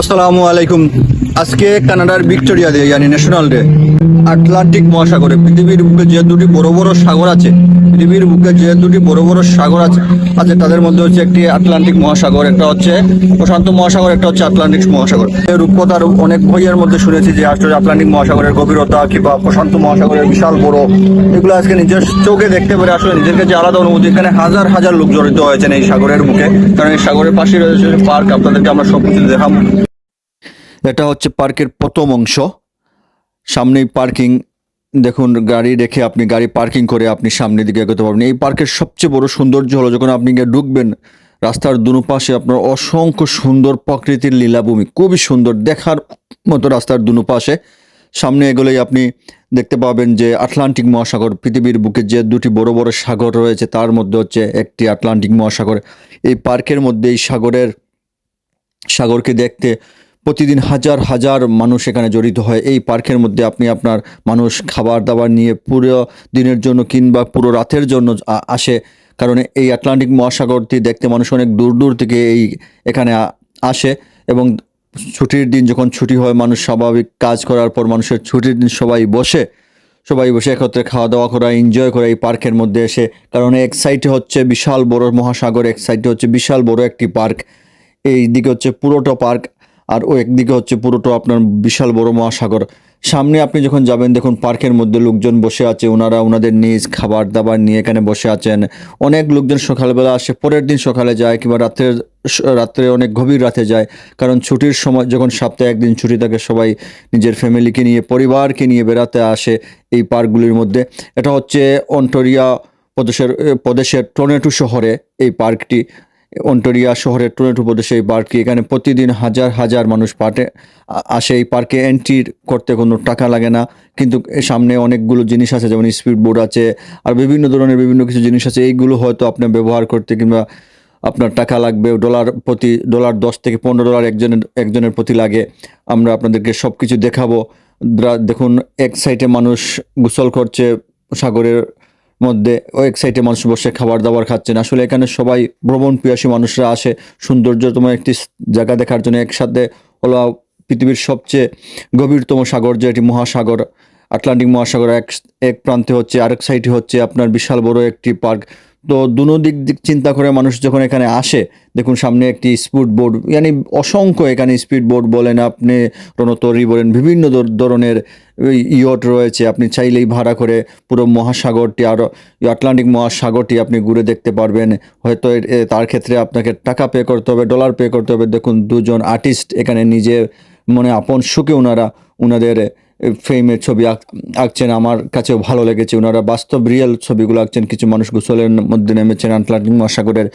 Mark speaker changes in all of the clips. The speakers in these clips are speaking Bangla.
Speaker 1: আসসালামু আলাইকুম। আজকে কানাডার Victoria day yani national day. Atlantic মহাসাগরে, পৃথিবীর বুকে যে দুটি বড় বড় সাগর আছে, পৃথিবীর বুকে যে দুটি বড় বড় সাগর আছে আছে তাদের মধ্যে হচ্ছে একটি আটলান্টিক মহাসাগর, একটা হচ্ছে প্রশান্ত মহাসাগর, একটা হচ্ছে আটলান্টিক মহাসাগর। রূপকথার অনেক বইয়ের মধ্যে শুনেছি যে আসলে আটলান্টিক মহাসাগরের গভীরতা কিংবা প্রশান্ত মহাসাগরের বিশাল বড়, এগুলো আজকে নিজের চোখে দেখতে পেরে আসলে নিজের কাছে আলাদা অনুভূতি, এখানে হাজার হাজার লোক জড়িত হয়েছেন এই সাগরের মুখে কারণ এই সাগরের পাশে রয়েছে পার্ক, আপনাদেরকে আমরা সব কিছু দেখাবো। এটা হচ্ছে পার্কের প্রথম অংশ। সামনেই পার্কিং, দেখুন গাড়ি রেখে আপনি গাড়ি পার্কিং করে আপনি সামনের দিকে এগোতে পারবেন। এই পার্কের সবচেয়ে বড় সৌন্দর্য হলো যখন আপনি গিয়ে ঢুকবেন, রাস্তার দুনো পাশে আপনার অসংখ্য সুন্দর প্রকৃতির লীলাভূমি। খুবই সুন্দর, দেখার মতো রাস্তার দুনো পাশে সামনে এগোলেই আপনি দেখতে পাবেন যে আটলান্টিক মহাসাগর, পৃথিবীর বুকে যে দুটি বড় বড় সাগর রয়েছে, তার মধ্যে হচ্ছে একটি আটলান্টিক মহাসাগর। এই পার্কের মধ্যে এই সাগরের, সাগরকে দেখতে প্রতিদিন হাজার হাজার মানুষ এখানে জড়িত হয়। এই পার্কের মধ্যে আপনি আপনার মানুষ খাবার দাবার নিয়ে পুরো দিনের জন্য কিংবা পুরো রাতের জন্য আসে। কারণ এই আটলান্টিক মহাসাগরটি দেখতে মানুষ অনেক দূর দূর থেকে এই, এখানে আসে এবং ছুটির দিন যখন ছুটি হয়, মানুষ স্বাভাবিক কাজ করার পর মানুষের ছুটির দিন সবাই বসে সবাই বসে একত্রে খাওয়া দাওয়া করা এনজয় করা এই পার্কের মধ্যে এসে। কারণ এক সাইডে হচ্ছে বিশাল বড় মহাসাগর, এক সাইডে হচ্ছে বিশাল বড় একটি পার্ক। এই দিকে হচ্ছে পুরোটা পার্ক। আর ও একদিকে হচ্ছে পুরোটা আপনার বিশাল বড় মহাসাগর। সামনে আপনি যখন যাবেন, দেখুন পার্কের মধ্যে লোকজন বসে আছে, ওনারা ওনাদের নিজ খাবার দাবার নিয়ে এখানে বসে আছেন। অনেক লোকজন সকালবেলা আসে, পরের দিন সকালে যায় কিংবা রাত্রের রাত্রে অনেক গভীর রাতে যায়। কারণ ছুটির সময়, যখন সপ্তাহে একদিন ছুটি থাকে, সবাই নিজের ফ্যামিলিকে নিয়ে, পরিবারকে নিয়ে বেড়াতে আসে এই পার্কগুলির মধ্যে। এটা হচ্ছে অন্টোরিয়া প্রদেশের প্রদেশের টর্নেটো শহরে এই পার্কটি। অন্টোরিয়া শহরের টর্নেটো প্রদেশে এই পার্কটি, এখানে প্রতিদিন হাজার হাজার মানুষ আ- আসে। এই পার্কে এন্ট্রি করতে কোনো টাকা লাগে না, কিন্তু সামনে অনেকগুলো জিনিস আছে, যেমন স্পিড বোর্ড আছে, আর বিভিন্ন ধরনের বিভিন্ন কিছু জিনিস আছে। এইগুলো হয়তো আপনি ব্যবহার করতে কিংবা আপনার টাকা লাগবে ডলার প্রতি ডলার দশ থেকে পনেরো ডলার একজনের একজনের প্রতি লাগে। আমরা আপনাদেরকে সব কিছু দেখাবো দেখুন, এক সাইডে মানুষ গোসল করছে সাগরের মধ্যে ওয়েবসাইটে মানুষ বসে খাবার দাবার খাচ্ছেন আসলে এখানে সবাই ভ্রমণ পিয়াসী মানুষরা আসে। সৌন্দর্যতম একটি জায়গা দেখার জন্য একসাথে হলো পৃথিবীর সবচেয়ে গভীরতম সাগর যেটি মহাসাগর, আটলান্টিক মহাসাগর এক এক প্রান্তে হচ্ছে, আরেক সাইডে হচ্ছে আপনার বিশাল বড় একটি পার্ক। তো দুনো দিক দিক চিন্তা করে মানুষ যখন এখানে আসে, দেখুন সামনে একটি স্পিড বোর্ড মানে অসংখ্য এখানে স্পিড বোর্ড বলেন আপনি রণতরী বলেন, বিভিন্ন ধর- ধরনের ইয়ট রয়েছে। আপনি চাইলেই ভাড়া করে পুরো মহাসাগরটি আরও আটলান্টিক মহাসাগরটি আপনি ঘুরে দেখতে পারবেন। হয়তো তার ক্ষেত্রে আপনাকে টাকা পে করতে হবে ডলার পে করতে হবে। দেখুন দুজন আর্টিস্ট এখানে নিজে মনে আপন সুখে ওনারা ওনাদের ফ্রেমের ছবি আঁক- আঁকছেন। আমার কাছেও ভালো লেগেছে। ওনারা বাস্তব রিয়েল ছবিগুলো আঁকছেন। কিছু মানুষ গোসলের মধ্যে নেমেছেন আটলান্টিক মহাসাগরের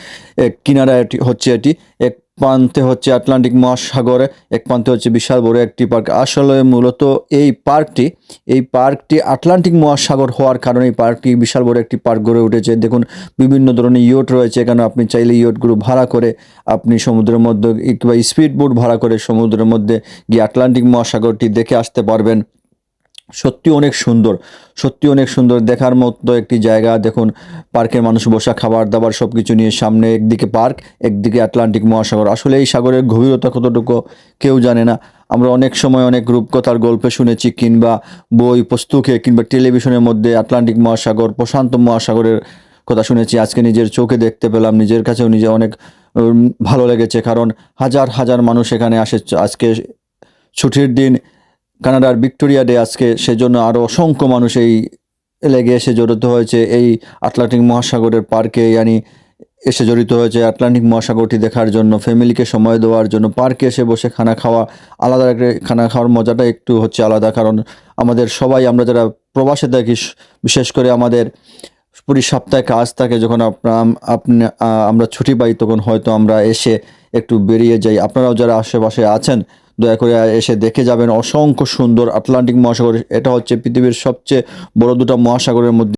Speaker 1: কিনারা হচ্ছে এটি। এক প্রান্তে হচ্ছে আটলান্টিক মহাসাগর, এক প্রান্তে হচ্ছে বিশাল বড় একটি পার্ক। আসলে মূলত এই পার্কটি এই পার্কটি আটলান্টিক মহাসাগর হওয়ার কারণে এই পার্কটি বিশাল বড় একটি পার্ক গড়ে উঠেছে। দেখুন, বিভিন্ন ধরনের ইয়ট রয়েছে এখানে। আপনি চাইলে ইয়টগুলো ভাড়া করে আপনি সমুদ্রের মধ্যে, কিংবা স্পিড বোট ভাড়া করে সমুদ্রের মধ্যে গিয়ে আটলান্টিক মহাসাগরটি দেখে আসতে পারবেন। সত্যি অনেক সুন্দর, সত্যি অনেক সুন্দর। দেখার মতো একটি জায়গা, দেখুন, পার্কের মানুষ বসা খাবার দাবার সব কিছু নিয়ে সামনে একদিকে পার্ক, একদিকে আটলান্টিক মহাসাগর। আসলে এই সাগরের গভীরতা কতটুকু কেউ জানে না। আমরা অনেক সময় অনেক রূপকথার গল্পে শুনেছি, কিংবা বই, পুস্তকে, কিংবা টেলিভিশনের মধ্যে আটলান্টিক মহাসাগর, প্রশান্ত মহাসাগরের কথা শুনেছি। আজকে নিজের চোখে দেখতে পেলাম, নিজের কাছেও নিজে অনেক ভালো লেগেছে, কারণ হাজার হাজার মানুষ এখানে আসে। আজকে ছুটির দিন কানাডার ভিক্টোরিয়া ডে আজকে, সেজন্য আরও অসংখ্য মানুষ এই লেগে এসে জড়িত হয়েছে। এই আটলান্টিক মহাসাগরের পার্কে ইয়ানি এসে জড়িত হয়েছে। আটলান্টিক মহাসাগরটি দেখার জন্য, ফ্যামিলিকে সময় দেওয়ার জন্য, পার্কে এসে বসে খানা খাওয়া, আলাদা খানা খাওয়ার মজাটা একটু হচ্ছে আলাদা। কারণ আমাদের সবাই, আমরা যারা প্রবাসে থাকি, বিশেষ করে আমাদের পুরি সপ্তাহে কাজ থাকে, যখন আপনি আমরা ছুটি পাই, তখন হয়তো আমরা এসে একটু বেরিয়ে যাই। আপনারাও যারা আশেপাশে আছেন দয়া করে এসে দেখে যাবেন অসংখ্য সুন্দর আটলান্টিক মহাসাগর। এটা হচ্ছে পৃথিবীর সবচেয়ে বড় দুটা মহাসাগরের মধ্যে